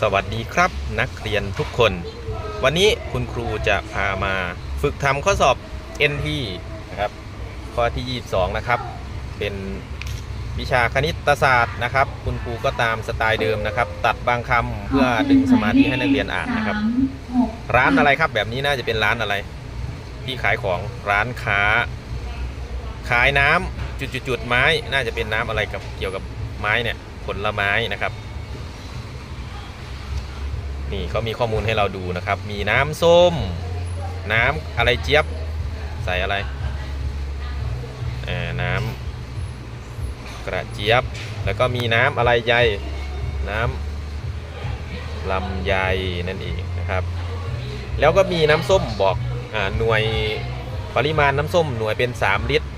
สวัสดีครับนักเรียนทุกคน วันนี้คุณครูจะพามาฝึกทำข้อสอบ NT นะครับข้อที่ 22 นะครับ เป็นวิชาคณิตศาสตร์นะครับ คุณครูก็ตามสไตล์เดิมนะครับ ตัดบางคำเพื่อดึงสมาธิให้นักเรียนอ่านนะครับ ร้านอะไรครับแบบนี้น่าจะเป็นร้านอะไร ที่ขายของร้านค้า ขายน้ำจุดๆๆไม้ น่าจะเป็นน้ำอะไรกับเกี่ยวกับไม้เนี่ยผลไม้นะครับ นี่เขามีข้อมูลให้เราดูนะครับ มีน้ำส้ม น้ำอะไรเจี๊ยบ ใส่อะไรน้ำกระเจี๊ยบ แล้วก็มีน้ำอะไรใยน้ำลำไยนั่นเองนะครับ แล้วก็มีน้ำส้มบอกอหน่วยปริมาณน้ำส้มหน่วยเป็น 3 ลิตร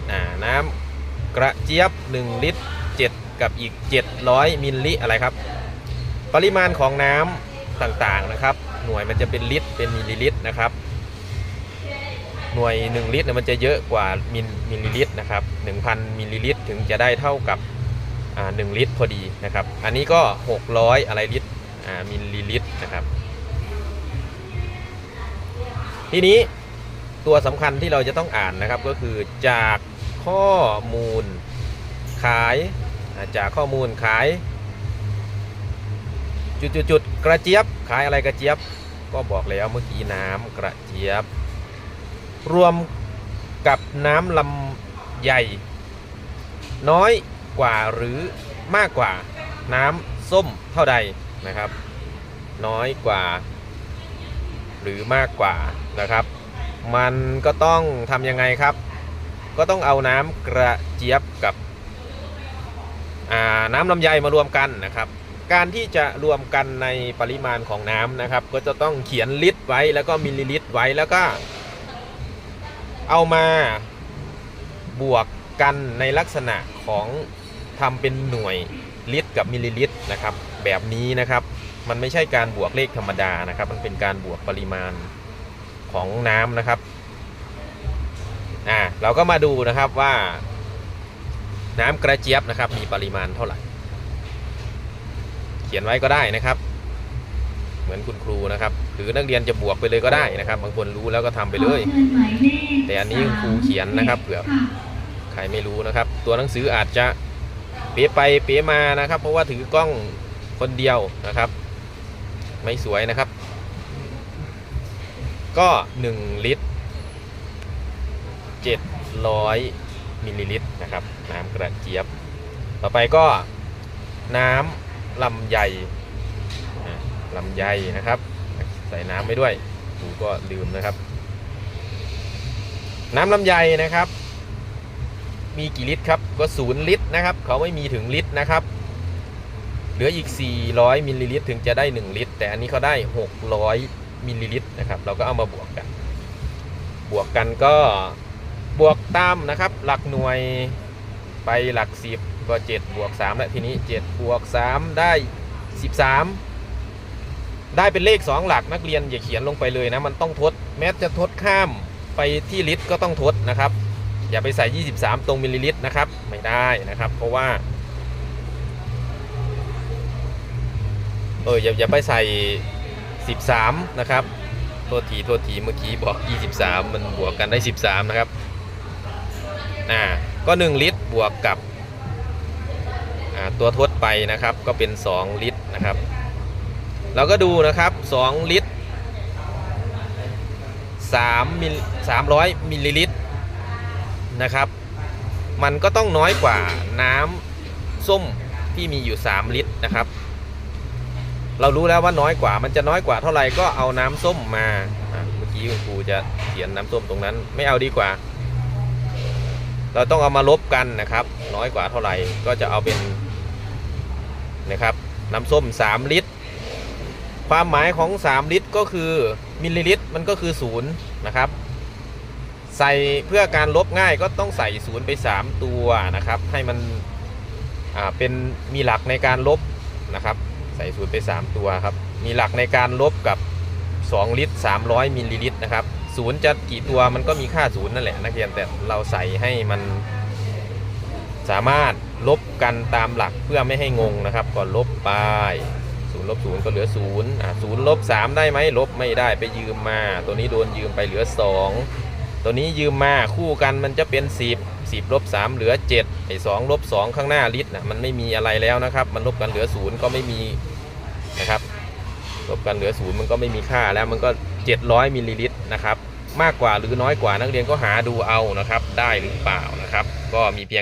น้ำกระเจี๊ยบ 1 ลิตร 7 กับอีก 700 มิลลิอะไรครับ ปริมาณของน้ำ ต่างๆนะครับ หน่วยมันจะเป็นลิตรเป็นมิลลิลิตรนะครับ หน่วย 1 ลิตรเนี่ยมันจะเยอะกว่ามิลมิลลิลิตรนะครับ1,000มิลลิลิตรถึงจะได้เท่ากับอ่า1ลิตรพอดีนะครับ อันนี้ก็ 600 อะไรลิตรมิลลิลิตรนะครับ ทีนี้ตัวสำคัญที่เราจะต้องอ่านนะครับก็คือจากข้อมูลขายจากข้อมูลขาย จุดๆกระเจี๊ยบขายอะไรกระเจี๊ยบ ก็บอกแล้วเมื่อกี้น้ำกระเจี๊ยบ รวมกับน้ำลำใหญ่ น้อยกว่าหรือมากกว่าน้ำส้มเท่าใดนะครับ น้อยกว่า หรือมากกว่านะครับ มันก็ต้องทำยังไงครับ ก็ต้องเอาน้ำกระเจี๊ยบกับน้ำลำไยมารวมกันนะครับ การที่จะรวมกันในปริมาณของน้ำนะครับ ก็จะต้องเขียนลิตรไว้แล้วก็มิลลิลิตรไว้แล้วก็ เอามาบวกกันในลักษณะของทำเป็นหน่วยลิตรกับมิลลิลิตรนะครับ แบบนี้นะครับ มันไม่ใช่การบวกเลขธรรมดานะครับ มันเป็นการบวกปริมาณของน้ำนะครับอ่าเราก็มาดูนะครับว่า น้ำกระเจี๊ยบนะครับ มีปริมาณเท่าไหร่ เขียนไว้ก็ได้นะครับ เหมือนคุณครูนะครับ หรือนักเรียนจะบวกไปเลยก็ได้นะครับ บางคนรู้แล้วก็ทำไปเลย แต่อันนี้ครูเขียนนะครับเผื่อใครไม่รู้นะครับ ตัวหนังสืออาจจะเป๊ะไปเป๊ะมานะครับ เพราะว่าถือกล้องคนเดียวนะครับ ไม่สวยนะครับ ก็ 1 ลิตร 700มิลลิลิตรนะครับ น้ำกระเจี๊ยบ ต่อไปก็น้ำ ลำไยอ่ลำไยนะครับ ใส่น้ำไม่ด้วยครูก็ลืมนะครับ น้ำลำไยนะครับ มีกี่ลิตรครับก็ศูนย์ลิตรนะครับ เขาไม่มีถึงลิตรนะครับ เหลืออีก 400มิลลิลิตรถึงจะได้ 1 ลิตร แต่อันนี้เขาได้ 600มิลลิลิตรนะครับ เราก็เอามาบวกกัน บวกกันก็บวกตามนะครับ หลักหน่วยไปหลัก10 ก็7บวก3และทีนี้7บวก3ได้ 13 ได้เป็นเลข 2 หลักนักเรียนอย่าเขียนลงไปเลยนะมันต้องทดแม้จะทดข้ามไปที่ลิตรก็ต้องทดนะครับ อย่าไปใส่ 23 ตรงมิลลิลิตรนะครับ ไม่ได้นะครับ เพราะว่าเอออย่าอย่าไปใส่ 13 นะครับโทษทีโทษทีเมื่อกี้บอก 23 มันบวกกันได้ 13 นะครับอ่าก็ 1 ลิตรบวกกับ ตัวทดไปนะครับก็เป็น 2 ลิตรนะครับ เราก็ดูนะครับ 2 ลิตร3มิล300มิลลิลิตรนะครับ มันก็ต้องน้อยกว่าน้ำส้มที่มีอยู่ 3 ลิตรนะครับ เรารู้แล้วว่าน้อยกว่ามันจะน้อยกว่าเท่าไหร่ก็เอาน้ำส้มมาเมื่อกี้คุณครูจะเขียนน้ำส้มตรงนั้น ไม่เอาดีกว่า เราต้องเอามาลบกันนะครับ น้อยกว่าเท่าไหร่ก็จะเอาเป็น นะครับน้ำส้ม 3 ลิตร ความหมายของ 3 ลิตรก็คือมิลลิลิตรมันก็คือ0นะครับใส่เพื่อการลบง่ายก็ต้องใส่ศูนย์ไป 3 ตัวนะครับ ให้มันอ่าเป็นมีหลักในการลบนะครับ ใส่ศูนย์ไป 3 ตัวครับ มีหลักในการลบกับ 2 ลิตร 300มิลลิลิตรนะครับศูนย์จะกี่ตัวมันก็มีค่าศูนย์นั่นแหละนักเรียนแต่เราใส่ให้มัน สามารถลบกันตามหลักเพื่อไม่ให้งงนะครับก่อนลบไปศูนย์ลบศูนย์ก็เหลือศูนย์อะศูนย์ลบสามได้ไหมลบไม่ได้ไปยืมมา ตัวนี้โดนยืมไปเหลือสองตัวนี้ยืมมาคู่กันมันจะเป็นสิบสิบลบสามเหลือเจ็ดไอ้สองลบสองข้างหน้าลิตรนะมันไม่มีอะไรแล้วนะครับ มันลบกันเหลือศูนย์ก็ไม่มีนะครับลบกันเหลือศูนย์มันก็ไม่มีค่าแล้วมันก็700มิลลิลิตรนะครับมากกว่าหรือน้อยกว่านักเรียนก็หาดูเอานะครับ ได้หรือเปล่านะครับ ก็มีเพียง